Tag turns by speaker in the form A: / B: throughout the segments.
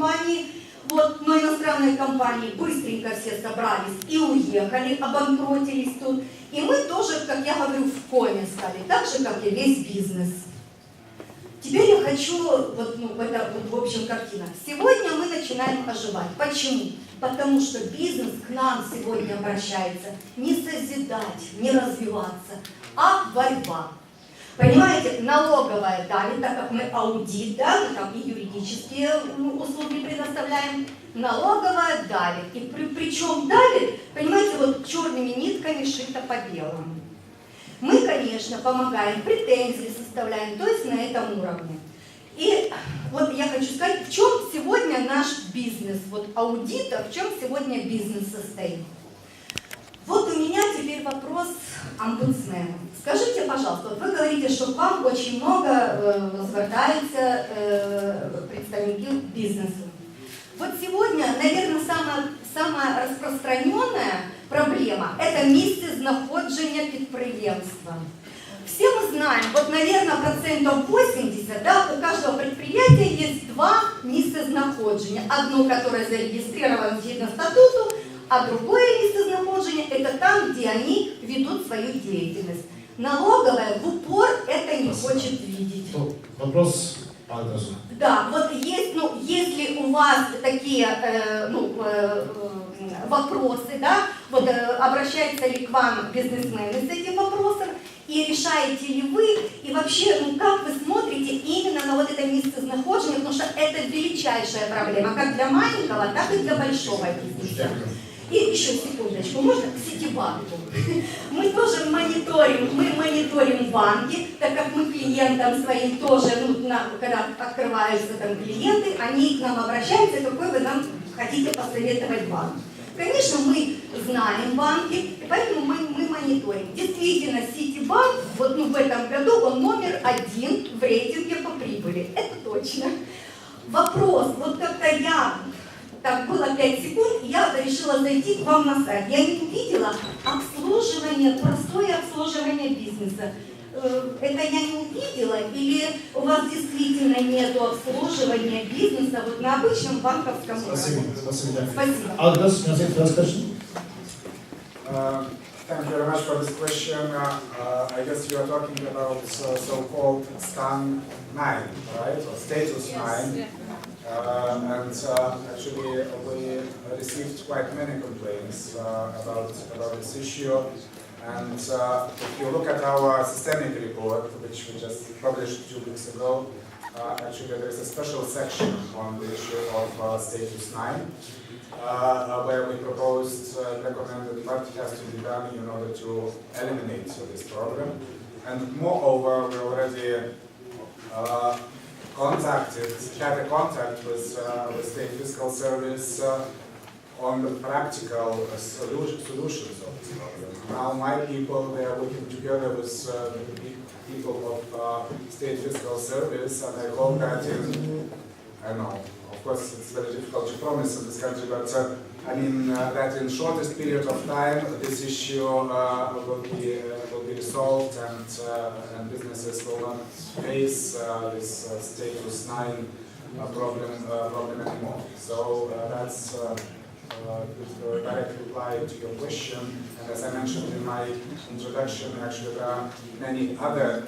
A: компании, вот, но иностранные компании быстренько все собрались и уехали, обанкротились тут. И мы тоже, как я говорю, в коме стали, так же, как и весь бизнес. Теперь я хочу, вот, ну, это вот, в общем картина. Сегодня мы начинаем оживать. Почему? Потому что бизнес к нам сегодня обращается не созидать, не развиваться, а борьба. Понимаете, налоговая давит, так как мы аудит, да, мы там и юридические ну, услуги предоставляем, налоговая давит. И при, причем давит, понимаете, вот черными нитками шито по белому. Мы, конечно, помогаем, претензии составляем, то есть на этом уровне. И вот я хочу сказать, в чем сегодня наш бизнес, вот аудита, в чем сегодня бизнес состоит. Вот у меня теперь вопрос омбудсмену. Скажите, пожалуйста, вот вы говорите, что к вам очень много э, звертаются э, представники бизнеса. Вот сегодня, наверное, самая, самая распространенная проблема – это місцезнаходження підприємства. Все мы знаем, вот, наверное, процентов 80, да, у каждого предприятия есть два місцезнаходження. Одно, которое зарегистрировано згідно статуту, а другое місцезнаходження – это там, где они ведут свою деятельность. Налоговая в упор это не хочет видеть.
B: То Вопрос по адресу.
A: Да, вот есть, ну, если у вас такие, э, ну, э, э, вопросы, да, вот э, обращаются ли к вам бизнесмены с этим вопросом, и решаете ли вы, и вообще, ну, как вы смотрите именно на вот это местонаходжение, потому что это величайшая проблема, как для маленького, так и для большого бизнеса. И еще секундочку, можно к Ситибанку? Мы тоже мониторим, мы мониторим банки, так как мы клиентам своим тоже, ну, на- когда открываются там клиенты, они к нам обращаются, какой вы нам хотите посоветовать банк. Конечно, мы знаем банки, поэтому мы, мы мониторим. Действительно, Ситибанк вот, ну, в этом году он номер один в рейтинге по прибыли. Это точно. Вопрос, вот как-то я так было 5 секунд, и я решила зайти к вам на сайт. Я не увидела обслуживание, простое обслуживание бизнеса. Э, Это я не увидела, или у вас действительно нет обслуживания бизнеса вот на обычном банковском
B: Спасибо.
A: уровне?
B: Спасибо.
A: Спасибо.
B: Цей first question.
C: Uh, Thank you very much for this question. Uh, uh, I guess you are talking about uh, so-called STAN 9, right, or status 9. Uh, And uh, actually, we received quite many complaints uh, about, about this issue. And uh, if you look at our systemic report, which we just published two weeks ago, actually there is a special section on the issue of status 9 uh, where we proposed, uh, recommended what has to be done in order to eliminate this problem. And moreover, we already uh, contacted, had a contact with, uh, State Fiscal Service uh, on the practical uh, solution, solutions of this problem. Now my people, they are working together with uh, the people of uh, State Fiscal Service, and I hope that in, I know, of course, it's very difficult to promise in this country, but uh, I mean uh, that in shortest period of time, this issue uh, will be uh, will be resolved, and uh, and businesses will not face uh, this uh, status nine uh, problem problem anymore. So that's. A direct reply to your question, and as I mentioned in my introduction, actually there are many other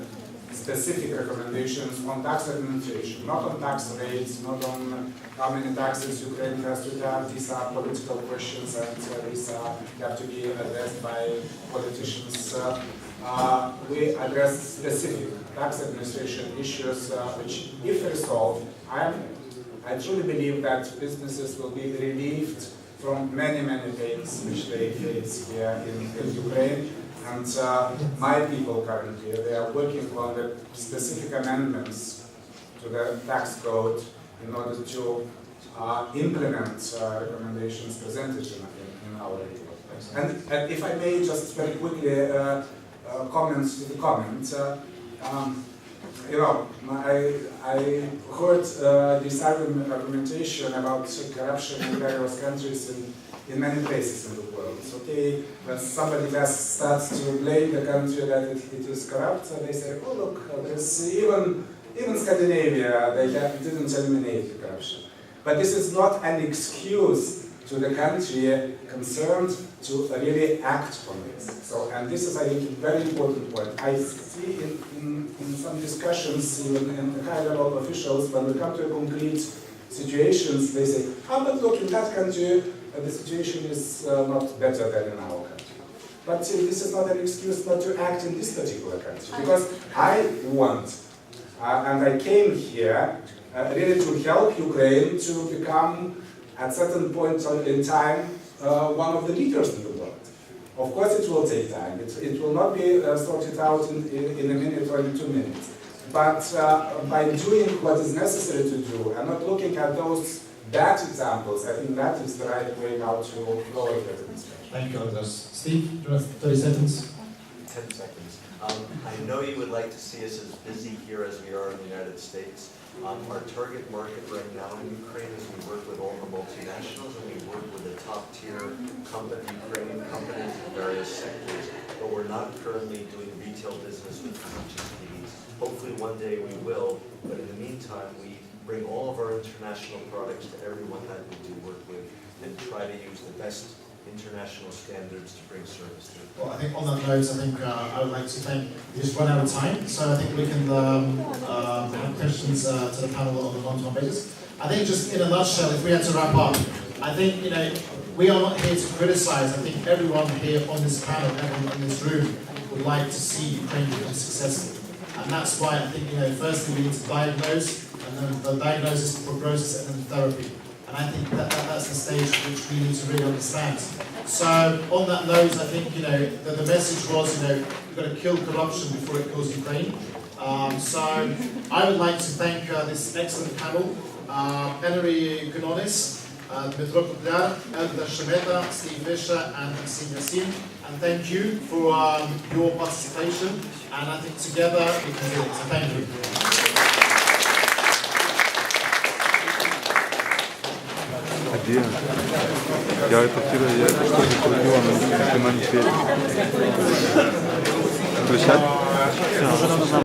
C: specific recommendations on tax administration, not on tax rates, not on how many taxes Ukraine has to have. These are political questions and uh, these are, have to be addressed by politicians. Uh, uh, we address specific tax administration issues uh, which, if resolved, I, am, I truly believe that businesses will be relieved from many, many pains which they face here in, in Ukraine. And uh, my people currently, they are working on the specific amendments to the tax code in order to uh, implement uh, recommendations presented in, in, our report. And, and if I may just very quickly uh, uh, comment to the comment, uh, um, you know, I, I heard uh, this argument, argumentation about corruption in various countries in, in many places in the world. It's okay when somebody just starts to blame the country that it, it is corrupt, and they say, oh look, there's even even Scandinavia, they have, didn't eliminate the corruption. But this is not an excuse to the country concerned to really act on this. So, and this is, I think, a very important point. I see in, in, in some discussions in, in the high level officials, when we come to a concrete situations, they say, oh, but look, in that country, uh, the situation is uh, not better than in our country. But uh, this is not an excuse not to act in this particular country. Because I want, uh, and I came here uh, really to help Ukraine to become, at certain point in time, one of the leaders in the world. Of course, it will take time. It, it will not be uh, sorted out in, in, in a minute or in two minutes. But uh, by doing what is necessary to do and not looking at those bad examples, I think that is the right way how to go with it.
B: Thank you, Andres. Steve, do you have 30 seconds?
D: 10 seconds. Um, I know you would like to see us as busy here as we are in the United States. Um, Our target market right now in Ukraine is we work with all the multinationals and we work with the top tier company, Ukrainian companies in various sectors, but we're not currently doing retail business with GPs. Hopefully one day we will, but in the meantime, we bring all of our international products to everyone that we do work with and try to use the best international standards to bring service to.
B: Well, I think on that note, I think uh, I would like to thank, we just run out of time, so I think we can um, um, have questions uh, to the panel on a one-to-one basis. I think just in a nutshell, if we had to wrap up, I think, you know, we are not here to criticize. I think everyone here on this panel, everyone in this room would like to see Ukraine become successful. And that's why I think, you know, firstly we need to diagnose, and then the diagnosis, prognosis, and then therapy. And I think that, that that's the stage which we need to really understand. So on that note, I think you know the, the message was you know we've got to kill corruption before it kills Ukraine. Um, so I would like to thank uh, this excellent panel, uh, Gunonis, uh, Dmitro Kuklar, Elda Shemeta, Steve Fisher, and Maxime Yassin. And thank you for um, your participation. And I think together we can do it. So thank you.
E: Где? Я это вчера, я это что-то ходила на Включать? Все.